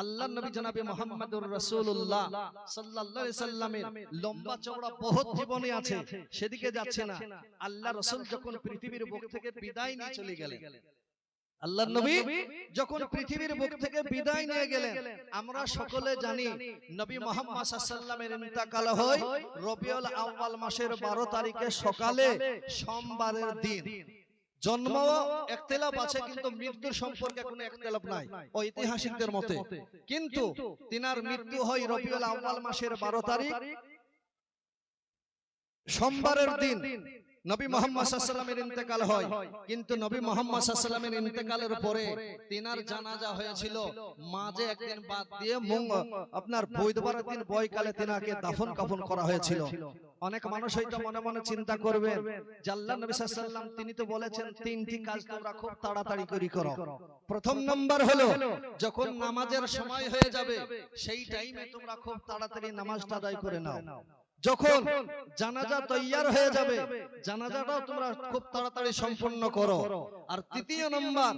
আল্লাহ নবী জনাবে মোহাম্মদুর রাসূলুল্লাহ সাল্লাল্লাহু আলাইহি সাল্লামের লম্বা চওড়া বহুত জীবনে আছে। সেদিকে যাচ্ছে না। আল্লাহ রাসূল যখন পৃথিবীর বুক থেকে বিদায় নিয়ে চলে গেলেন। আল্লাহ নবী যখন পৃথিবীর বুক থেকে বিদায় নিয়ে গেলেন আমরা সকলে জানি নবী মোহাম্মদ সাল্লামের ইন্তেকাল হয় রবিউল আউয়াল মাসের 12 তারিখে সকালে সোমবারের দিন। জন্ম একতেলাপ আছে কিন্তু মৃত্যুর সম্পর্কে কোনো একতেলাপ নাই। ঐতিহাসিকদের মতে। কিন্তু তিনার মৃত্যু হয় রবিউল আউয়াল মাসের 12 তারিখ। সোমবারের দিন। নবী মোহাম্মদ সাল্লামের ইন্তেকাল হয়। কিন্তু নবী মোহাম্মদ সাল্লামের ইন্তেকালের পরে তিনার জানাজা হয়েছিল মাঝে একদিন বাদ দিয়ে মুঙ্গ আপনার বৈধবারের দিন বয়কালে তিনাকে দাফন কাফন করা হয়েছিল। অনেক মানুষ হয়তো মনে মনে চিন্তা করবে জাল্লা নবী সাল্লাম তিনি তো বলেছেন তিনটি কাজ তোমরা খুব তাড়াতাড়ি করি করো। প্রথম নম্বর হলো যখন নামাজের সময় হয়ে যাবে সেই টাইমে তোমরা খুব তাড়াতাড়ি নামাজটা আদায় করে নাও যখন জানাজা তৈয়ার হয়ে যাবে জানাজাটাও তোমরা খুব তাড়াতাড়ি সম্পন্ন করো। আর তৃতীয় নম্বর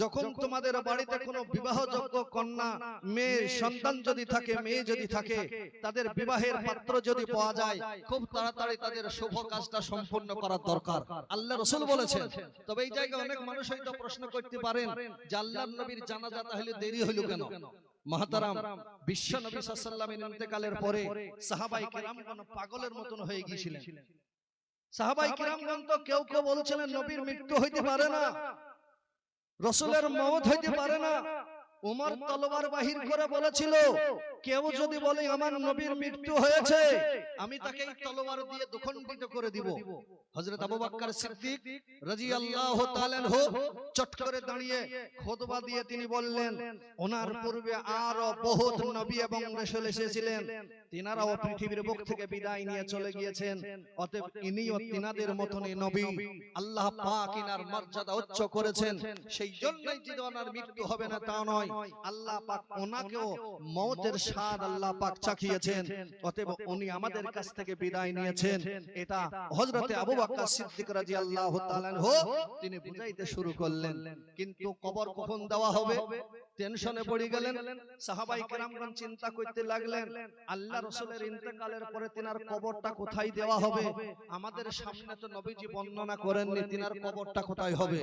যখন তোমাদের বাড়িতে কোনো বিবাহযোগ্য কন্যা মেয়ে সন্তান যদি থাকে মেয়ে যদি থাকে তাদের বিবাহের পাত্র যদি পাওয়া যায় খুব তাড়াতাড়ি তাদের শুভ কাজটা সম্পন্ন করার দরকার। আল্লাহ রসুল বলেছেন তবে এই জায়গায় অনেক মানুষ হয়তো প্রশ্ন করতে পারেন যে আল্লাহ নবীর জানাজা তাহলে দেরি হইল কেন? মহাতারাম বিশ্ব নবী সাল্লামের ইন্তেকালের পরে সাহাবাই কেরামগণ পাগলের মতন হয়ে গিয়েছিলেন। সাহাবাই কিরামগণ তো কেউ কেউ বলছিলেন নবীর মৃত্যু হইতে পারে না। রসুলের মত হইতে পারে না। উমর তলোয়ার বাহির করে বলেছিল কেউ যদি বলে আমার নবীর মৃত্যু হয়েছে আমি তাকে তলোয়ার দিয়ে দুখণ্ডিত করে দিব। হযরত আবু বকর সিদ্দিক রাদিয়াল্লাহু তাআলা আনহু চট করে দাঁড়িয়ে খুতবা দিয়ে তিনি বললেন ওনার পূর্বে আরও বহুত নবী এবং রাসূল এসেছিলেন। তিনারাও পৃথিবীর বুক থেকে বিদায় নিয়ে চলে গিয়েছেন। অতএব ইনিও তিনাদের মতনই নবী। আল্লাহ পাক ইনার মর্যাদা উচ্চ করেছেন। সেই জন্যই যে ওনার মৃত্যু হবে না তা নয় আল্লাহ পাক ওনাকেও মওতের স্বাদ আল্লাহ পাক চাখিয়েছেন। অতএব উনি আমাদের কাছ থেকে বিদায় নিয়েছেন। এটা হযরতে আবু বকর সিদ্দিক রাদিয়াল্লাহু তাআলা তিনি বুঝাইতে শুরু করলেন। কিন্তু কবর কখন দেওয়া হবে? টেনশনে পড়ে গেলেন। সাহাবাই কেরামগণ চিন্তা করতে লাগলেন। আল্লাহ রসুলের ইন্তেকালের পরে তিনার কবরটা কোথায় দেওয়া হবে? আমাদের সামনে তো নবীজি বর্ণনা করেননি তিনার কবরটা কোথায় হবে?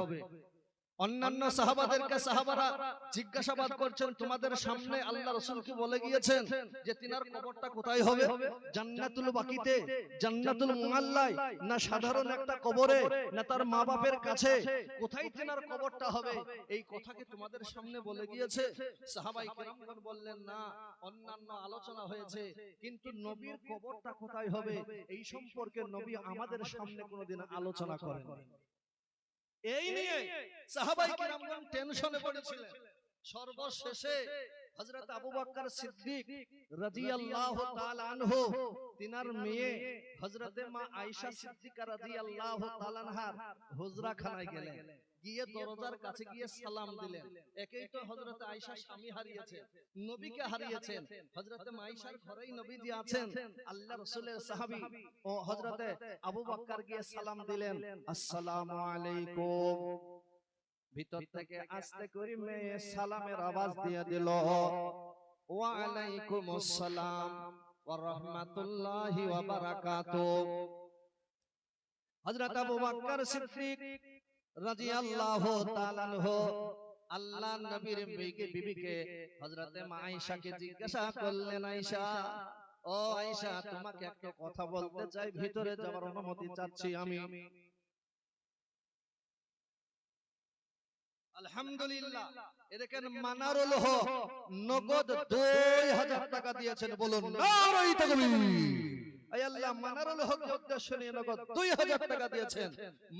অন্যান্য সাহাবাদেরকে সাহাবারা জিজ্ঞাসাবাদ করছেন তোমাদের সামনে আল্লাহ রসুল কি বলে গিয়েছেন যে তিনার কবরটা কোথায় হবে? জান্নাতুল বাকিতে জান্নাতুল মুআল্লায় না সাধারণ একটা কবরে না তার মা বাপের কাছে কোথায় তিনার কবরটা হবে? এই কথা কি তোমাদের সামনে বলে গিয়েছে। সাহাবাই কেরামগণ বললেন না অন্যান্য আলোচনা হয়েছে কিন্তু নবীর কবরটা কোথায় হবে? এই সম্পর্কে নবী আমাদের সামনে কোনোদিন আলোচনা করেন এই নিয়ে সাহাবাই কিরামগণ টেনশনে পড়েছিলেন। সর্বশেষে হযরত আবু বকর সিদ্দিক রাদিয়াল্লাহু তাআলা আনহু তিনার মেয়ে হযরতে মা আয়েশা সিদ্দিকা রাদিয়াল্লাহু তাআলা আনহার হুজরাখানায় গেলেন। গিয়ে দরজার কাছে গিয়ে সালাম দিলেন। একেই তো হযরত আয়েশা স্বামী হারিয়েছেন। নবীকে হারিয়েছেন। হযরতে মাইশার ঘরেই নবীজি আছেন। আল্লাহ রাসূলের সাহাবী। ও হযরতে আবু বকর গিয়ে সালাম দিলেন। আসসালামু আলাইকুম। ভিতর থেকে আস্তে করে মেয়ে সালামের আওয়াজ দিয়ে দিল। ওয়া আলাইকুম আসসালাম ওয়া রাহমাতুল্লাহি ওয়া বারাকাতুহু। হযরত আবু বকর সিদ্দিক তাআলা আনহু আল্লাহ নবীর বিবিকে মা আয়েশাকে জিজ্ঞাসা করলেন আয়েশা ও আয়েশা তোমাকে একটা কথা বলতে চাই ভিতরে যাওয়ার অনুমতি চাচ্ছি আমি। আলহামদুলিল্লাহ। এদেরকেন মানারুল হক। নগদ 2000 টাকা দিয়েছেন বলুন। নারাই তাকবীর। আই আল্লাহ মানারুল হক উদ্দেশ্য নিয়ে নগদ 2000 টাকা দিয়েছেন।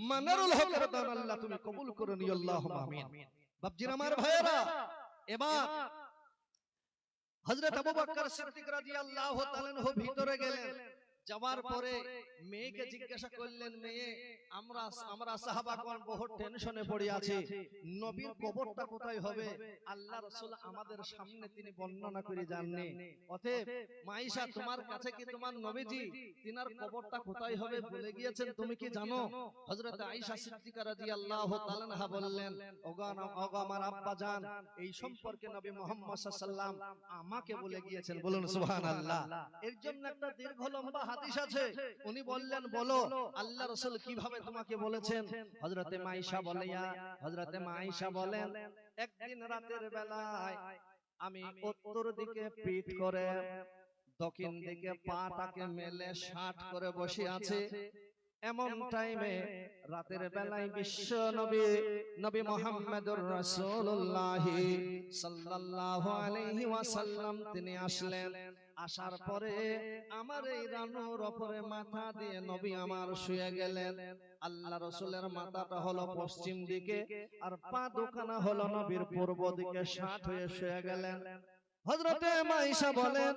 মানারুল হকের দান আল্লাহ তুমি কবুল করে নিও আল্লাহুম্মা আমিন। বাপজির আমার ভাইয়েরা এবার হযরত আবু বকর সিদ্দিক রাদিয়াল্লাহু তাআলা ভিতরে গেলেন। যাওয়ার পরে মেয়েকে জিজ্ঞাসা করলেন মেয়ে আমরা আমরা সাহাবাগণ বহু টেনশনে পড়ে আছি। নবীর কবরটা কোথায় হবে? আল্লাহ রাসূল আমাদের সামনে তিনি বর্ণনা করে জাননি অতএব মাইশা তোমার কাছে কি তোমার নবীজি? তিনার কবরটা কোথায় হবে বলে গিয়েছেন তুমি কি জানো? হযরত আয়েশা সিদ্দিকা রাদিয়াল্লাহু তাআলা আনহা বললেন ওগো ওগো আমার আব্বা জান এই সম্পর্কে নবী মুহাম্মদ সাল্লাল্লাহু আমাকে বলে গিয়েছেন বলুন সুবহানাল্লাহ এর জন্য একটা দীর্ঘ লম্বা হাদিস আছে। উনি বললেন বলো আল্লাহ রাসূল কীভাবে তোমাকে বলেছেন? হযরতে মাইশা বলিয়া হযরতে মাইশা বলেন একদিন রাতের বেলায় আমি উত্তর দিকে পিঠ করে দক্ষিণ দিকে পাটাকে মেলে ষাট করে বসে আছে। এমন টাইমে রাতের বেলায় বিশ্ব নবী নবী মোহাম্মদুর রাসূলুল্লাহ সাল্লাল্লাহু আলাইহি ওয়াসাল্লাম তিনি আসলেন। আসার পরে আমার এই রানুর ওপরে মাথা দিয়ে নবী আমার শুয়ে গেলেন। আল্লাহ রসুলের মাথাটা হলো পশ্চিম দিকে আর পা দোকানা হলো নবীর পূর্ব দিকে ষাট হয়ে শুয়ে গেলেন। হজরতে মাইশা বলেন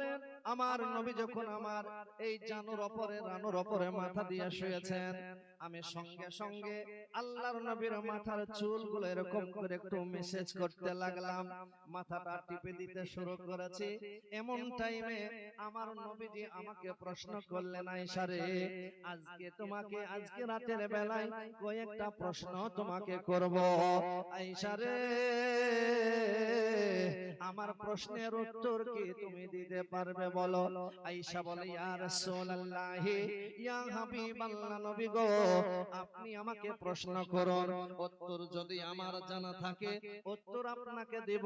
আমার নবী যখন আমার এই জানুর ওপরে রানুর ওপরে মাথা দিয়ে শুয়েছেন আমি সঙ্গে সঙ্গে আল্লাহর নবীর মাথার চুলগুলো এরকম করে একটু মেসেজ করতে লাগলাম মাথাটা টিপে দিতে শুরু করেছি। এমন টাইমে আমার নবীজি আমাকে প্রশ্ন করলেন আয়েশা রে আজকে তোমাকে আজকে রাতের বেলায় কয়েকটা প্রশ্ন তোমাকে করব। আয়েশা রে আমার প্রশ্নের উত্তর কি তুমি দিতে পারবে বলো আয়েশা বলে ইয়া রাসূলুল্লাহ ইয়া হাবিবাল্লাহ নবী গো আপনি আমাকে প্রশ্ন করুন উত্তর যদি আমার জানা থাকে উত্তর আপনাকে দেব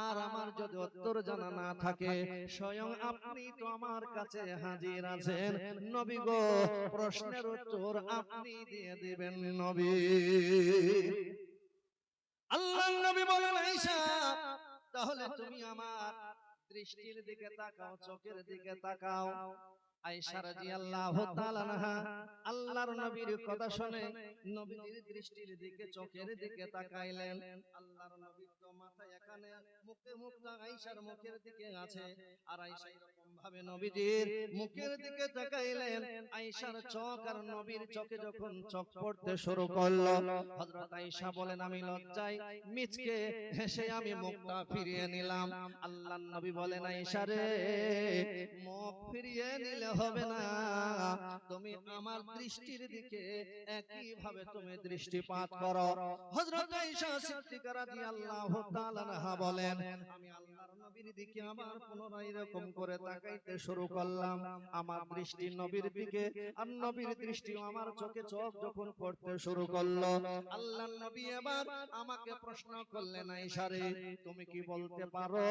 আর আমার যদি উত্তর জানা না থাকে স্বয়ং আপনি তো আমার কাছে হাজির আছেন নবী গো প্রশ্নের উত্তর আপনি দিয়ে দিবেন নবী। আল্লাহ নবী বলেন আয়েশা তাহলে তুমি আমার দৃষ্টির দিকে তাকাও চোখের দিকে তাকাও। আয়েশা রাদিয়াল্লাহু তাআলা আনহা আল্লাহর নবীর কথা শুনে নবীর দৃষ্টির দিকে চোখের দিকে তাকাইলেন। আল্লাহর নবীর তো মাথা এখানে মুখে মুখটা আয়েশার মুখের দিকে আছে। আর আয়েশা এরকম ভাবে নবীজির মুখের দিকে তাকাইলেন। আয়েশার চোখ আর নবীর চোখে যখন চোখ পড়তে শুরু করল হযরত আয়েশা বলেন আমি লজ্জায় মিচকে হেসে আমি মুখটা ফিরিয়ে নিলাম। আল্লাহর নবী বলেন আয়েশা রে মুখ ফিরিয়ে নিলে হবে না। তুমি আমার দৃষ্টির দিকে একই ভাবে তুমি দৃষ্টিপাত করো। হযরত আয়েশা সিদ্দিকা রাদিয়াল্লাহু তাআলা আনহা বলেন আমি আল্লাহর নবীর দিকে আবার পুনরায় এরকম করে তাকাইতে শুরু করলাম। আমার দৃষ্টি নবীর দিকে আর নবীর দৃষ্টি আমার চোখে চোখ যখন পড়তে শুরু করল আল্লাহর নবী এবার আমাকে প্রশ্ন করলেন তুমি কি বলতে পারো?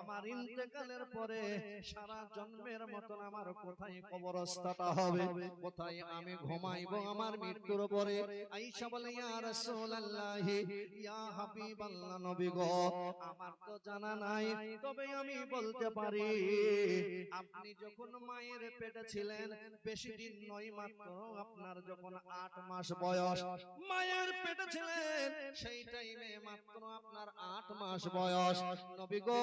আমার ইন্তেকালের পরে সারা জন্মের মতন আমার কোথায় কবরস্থাটা হবে? কোথায় আমি ঘুমাইবো আমার মৃত্যুর পরে? আয়েশা বলে ইয়া রাসূলুল্লাহ ইয়া হাবিবাল্লাহ নবী গো। আমার তো জানা নাই তবে আমি বলতে পারি আপনি যখন মায়ের পেটে ছিলেন বেশি দিন নয় মাত্র আপনার যখন আট মাস বয়স মায়ের পেটে ছিলেন সেই টাইমে মাত্র আপনার আট মাস বয়স নবী গো।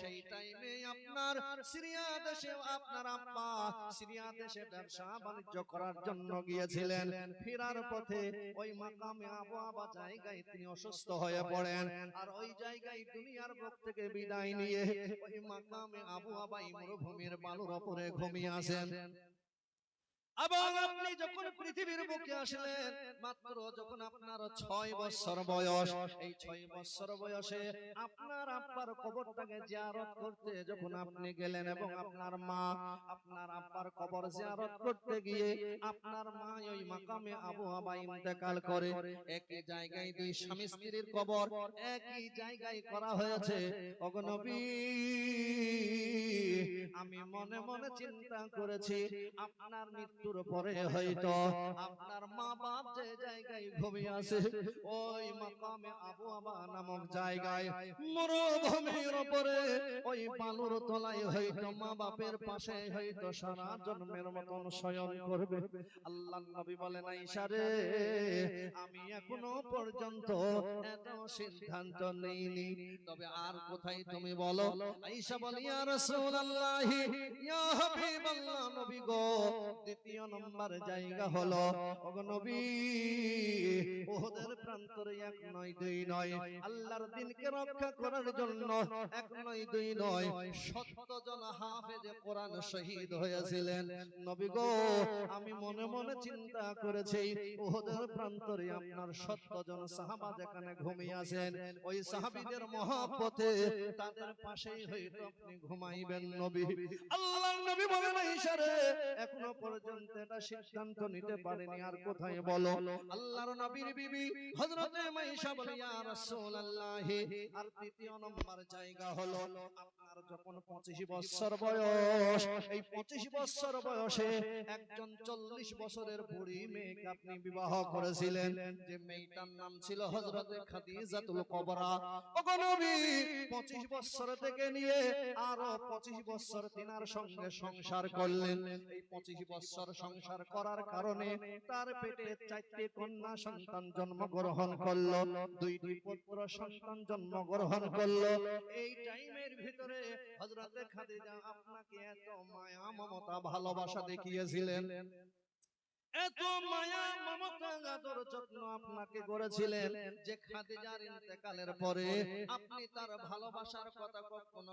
সেই টাইমে আপনার সিরিয়া দেশে আপনার আব্বা সিরিয়া দেশে ব্যবসা বাণিজ্য করার জন্য গিয়েছিলেন। ফেরার পথে ওই মাকামে আবহাওয়া জায়গায় তিনি অসুস্থ হয়ে পড়েন। আর ওই জায়গায় দুনিয়ার বুক থেকে বিদায় নিয়ে ওই মাকামে আবহাওয়া মরুভূমির বালুর ওপরে ঘুমিয়ে আসেন এবং আপনি যখন পৃথিবীর বুকে আসলেন মাত্র যখন আপনার ছয় বছর বয়স এই ছয় বছর বয়সে আপনার আব্বার কবরটাকে জিয়ারত করতে যখন আপনি গেলেন এবং আপনার মা আপনার আব্বার কবর জিয়ারত করতে গিয়ে আপনার মা ওই মাকামে আবু ইন্তেকাল করে একই জায়গায় দুই স্বামী স্ত্রীর কবর একই জায়গায় করা হয়েছে। অগনবী আমি মনে মনে চিন্তা করেছি আপনার মৃত্যুর পরে হয়তো আপনার মা বাপ যে জায়গায় ঘুমিয়ে আছে ওই মাকামে আবু আবা নামক জায়গায় মরুভূমির উপরে ওই বালুর তলায় হয়তো মা বাপের পাশে হয়তো সারা জন্মের মতন শয়ন করবে। আল্লাহ নবী বলেন আয়েশা রে আমি এখনও পর্যন্ত এত সিদ্ধান্ত নেইনি। তবে আর কোথায় তুমি বলো? আয়েশা বলি ইয়া রাসূলুল্লাহি ইয়া হাবিবাল্লাহ নবী গো দ্বিতীয় নম্বর জায়গা হলো ওহদের প্রান্তরে এক নয় দুই নয়। আল্লাহর দিনকে রক্ষা করার জন্য এক নয় দুই নয় সত্য জন হাফেজে কোরআন শহীদ হয়েছিলেন। নবী গো আমি মনে মনে চিন্তা করেছি ওহদের প্রান্তরে আপনার সত্য জন সাহাবা যেখানে ঘুমিয়ে আছেন ওই সাহাবীদের মহাপথে তাদের পাশেই হয়তো আপনি ঘুমাইবেন নবী। আল্লাহ নবী বলেন ইশারে এখনও পর্যন্ত এটা সিদ্ধান্ত নিতে পারেনি আর কোথায় বলো? আল্লাহর নবীর বিবি হযরতে মাইশা বলে ইয়া রাসূলুল্লাহ আর তৃতীয় নম্বর জায়গা হলো আপনার যখন 25 বছর বয়স এই 25 বছর বয়সে একজন 40 বছরের বুড়ি মেয়েকে আপনি বিবাহ করেছিলেন যে মেয়েটার নাম ছিল হযরতে খাদিজাতুল কুবরা। ওগো নবী 25 বছর থেকে নিয়ে আরও 25 বছর তিনার সঙ্গে সংসার করলেন। এই 25 বছর সংসার করার কারণে তার পেটে চারটি কন্যা সন্তান জন্মগ্রহণ করল, দুই পুত্র সন্তান জন্মগ্রহণ করল। এই টাইমের ভিতরে হযরতে খাদিজা আপনাকে এত মায়া, মমতা, ভালোবাসা দেখিয়েছিলেন। এত মায়া মমতা যত্ন আপনাকে করেছিলেন যে খাদিজার ইন্তেকালের পরে আপনি তার ভালোবাসার কথা কখনো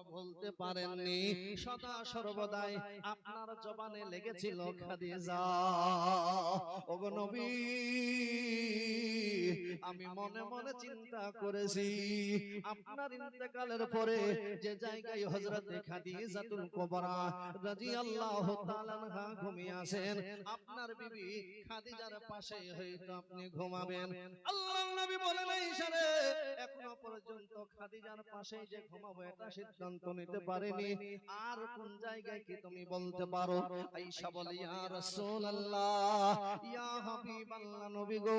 পারেননি। সদা সর্বদাই আপনার জবানে লেগেছিল খাদিজা। ওগো নবী, আমি মনে মনে চিন্তা করেছি, আপনার ইন্তেকালের পরে যে জায়গায় হযরতে খাদিজাতুল কুবরা তাআলা আনহা ঘুমিয়ে আছেন, আপনার বিবি খাদিজার পাশে হয়তো আপনি ঘুমাবেন। আল্লাহর নবী বলেন ইশারে এখনও পর্যন্ত খাদিজার পাশে যে ঘুমাবো এটা সিদ্ধান্ত নিতে পারেনি। আর কোন জায়গায় কি তুমি বলতে পারো? আয়েশা বলে ইয়া রাসূলুল্লাহ ইয়া হাবিবাল্লাহ নবী গো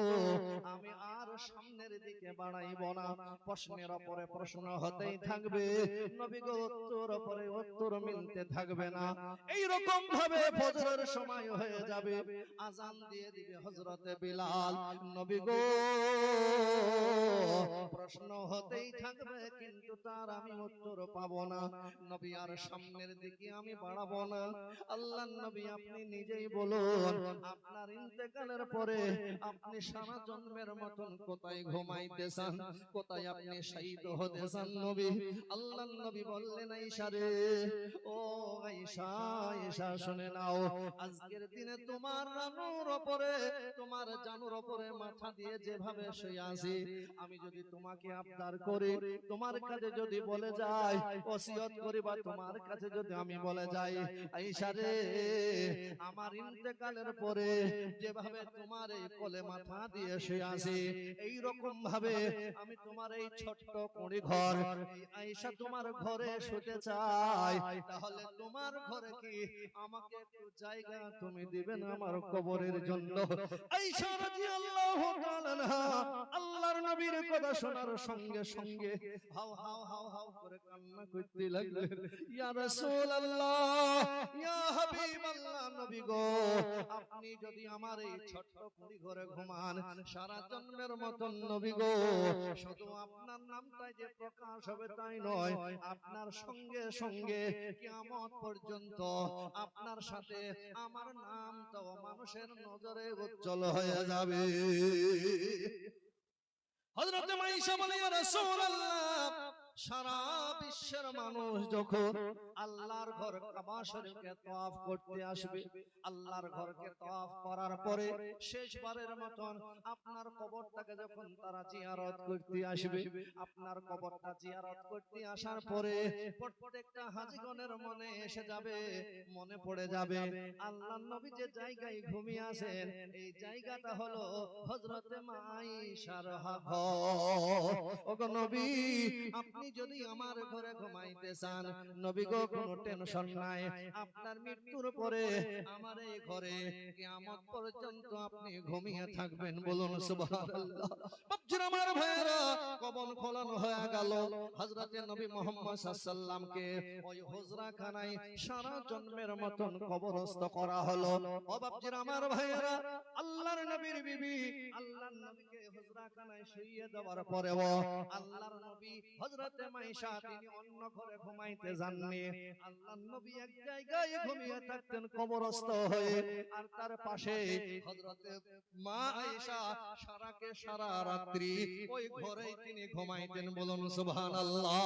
আমি আর সামনের দিকে বাড়াইব না। প্রশ্নের উপরে প্রশ্ন হতেই থাকবে। নবী গো উত্তর উপরে উত্তর মিলতে থাকবে না। এই রকম ভাবে ফজরের সময় হয়ে যাবে। আজান দিয়ে দিবে হযরতে বিলাল। নবী গো প্রশ্ন হতেই থাকবে কিন্তু তার আমি উত্তর পাবো না। নবী আর সামনের দিকে আমি বাড়াবো না। আল্লাহ নবী আপনি নিজেই বলুন আপনার ইন্তেকালের পরে আপনি সারা জন্মের মতন কোথায় ঘুমাইতেছেন? কোথায় আপনি শহীদ হতেছেন নবী? আল্লাহ নবী বললেন আয়েশা রে ও আয়েশা আয়েশা শুনে নাও। আজকের দিনে তোমার রানুর উপরে তোমার জানুর উপরে মাথা দিয়ে যেভাবে শুয়ে আছি, আমি যদি তোমাকে আবদার করি, তোমার কাছে যদি বলে যাই, ওসিয়ত করি বা তোমার কাছে যদি আমি বলে যাই, আয়েশা রে, আমার ইন্তেকালের পরে যেভাবে তোমার এই কোলে মাথা দিয়ে শুয়ে আছি এই রকম ভাবে আমি তোমার এই ছোট্ট কুড়ি ঘর আয়েশা তোমার ঘরে শুতে চাই, তাহলে তোমার ঘরে কি আমাকে একটু জায়গা তুমি দিবে না আমার কবরের জন্য। আয়েশা রাদিয়াল্লাহু তাআলা কথা শোনার সঙ্গে সঙ্গে হাও হাও হাও হাও করে কান্না করতে লাগলেন। ইয়া রাসূলুল্লাহ ইয়া হাবিবাল্লাহ নবী গো আপনি যদি আমার এই ছোট্ট কুড়ি ঘরে ঘুমান সারা জন্মের মতন নবী গো শুধু আপনার নামটাই যে প্রকাশ হবে তাই নয় আপনার সঙ্গে সঙ্গে কিয়ামত পর্যন্ত আপনার সাথে আমার নাম তো মানুষের নজরে উজ্জ্বল হয়ে যাবে। হযরত মাইশা বলে রাসূলুল্লাহ সারা বিশ্বের মানুষ যখন আল্লাহর ঘর কাবা শরীফকে তওয়াফ করতে আসবে, আল্লাহর ঘরকে তওয়াফ করার পরে শেষবারের মতন আপনার কবরটাকে যখন তারা জিয়ারত করতে আসবে, আপনার কবরটা জিয়ারত করতে আসার পরে প্রত্যেকটা হাজিগণের মনে এসে যাবে, মনে পড়ে যাবে আল্লাহর নবী যে জায়গায় ঘুমিয়ে আছেন, এই জায়গাটা হলো হযরতে মাইশার ঘর ওগো নবী আপনি যদি আমার ঘরে ঘুমাইতে চান নবী গো কোনো টেনশন নাই। আপনার মৃত্যুর পরে আমার এই ঘরে কিয়ামত পর্যন্ত আপনি ঘুমিয়ে থাকবেন বলুন সুবহানাল্লাহ। বাপজির আমার ভাইরা কবর খোলানো হয়ে গেল। হযরতে নবী মুহাম্মদ সাল্লাল্লাহকে ওই হুজরা খানায় সারা জন্মের মতন কবরস্থ করা হলো। ও বাপজির আমার ভাইরা আল্লাহর নবীর বিবি আল্লাহর আল্লাহর নবীকে হুজরাখানায় শুইয়ে দেওয়ার পরেও আল্লাহর নবী হযরতে মাইশা তিনি অন্য ঘরে ঘুমাইতে যাননি। আল্লাহর নবী এক জায়গায় ঘুমিয়ে থাকতেন কবরস্থ হয়ে। আর তার পাশে হযরতে মা আয়েশা সারাকে সারা রাত্রি ওই ঘরেই তিনি ঘুমাইতেন বলুন সুবহানাল্লাহ।